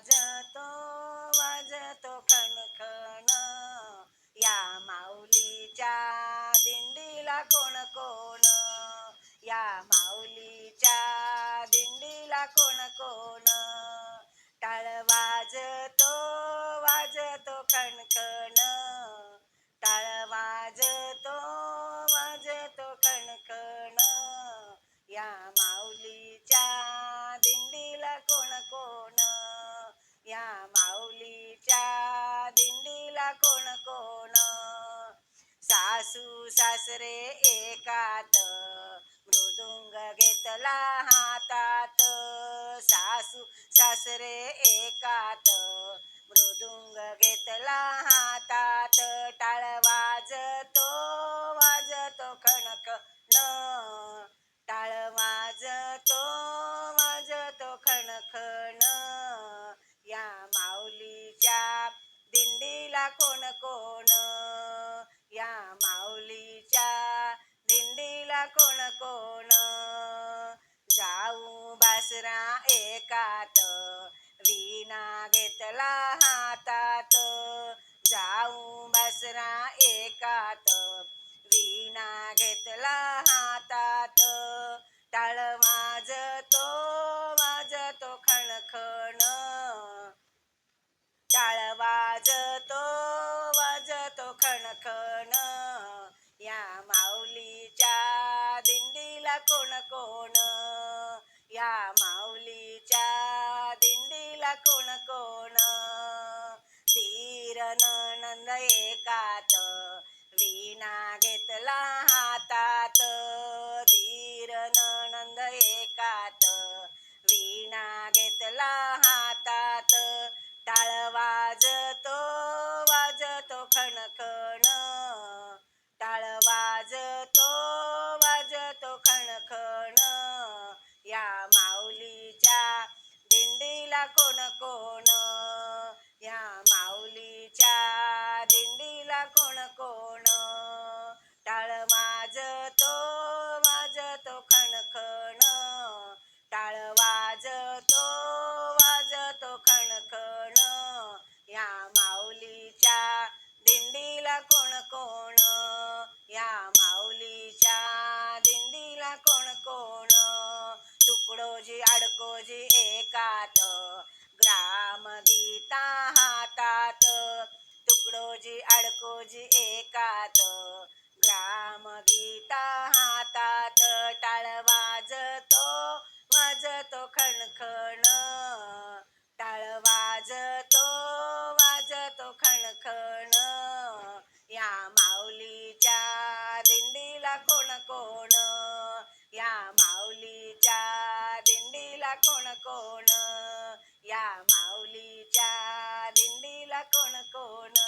वाजतो वाजतो खणखण. या माऊलीच्या दिंडीला कोण कोण? या माऊलीच्या दिंडीला कोण कोण? टाळ वाजतो वाजतो खणखण. सासरे एकात. मृदुंग घेतला हातात. सासू सासरे एकात. मृदुंग घेतला हातात. टाळ वाजतो वाजतो खणक न. टाळ वाजतो वाजतो खणखण या माऊलीच्या दिंडीला कोण कोण दिंडीला कोण कोण? जाऊ बासरा एकात. विना घेतला हातात. जाऊ बासरा एकात. विना घेतला हातात. टाळ वाजतो वाजतो खणखण. टाळ वाजतो कोण कोण? या माऊलीच्या दिंडीला कोण कोण? धीर नंद एकात विना घेतला हातात. धीर नंद एकात विना घेतला हातात. टाळ वाजतो अडकोजी एकात ग्राम गीता हातात. तुकडोजी अडकोजी एकात दिंडीला कोण कोण? या माऊलीच्या दिंडीला कोण कोण?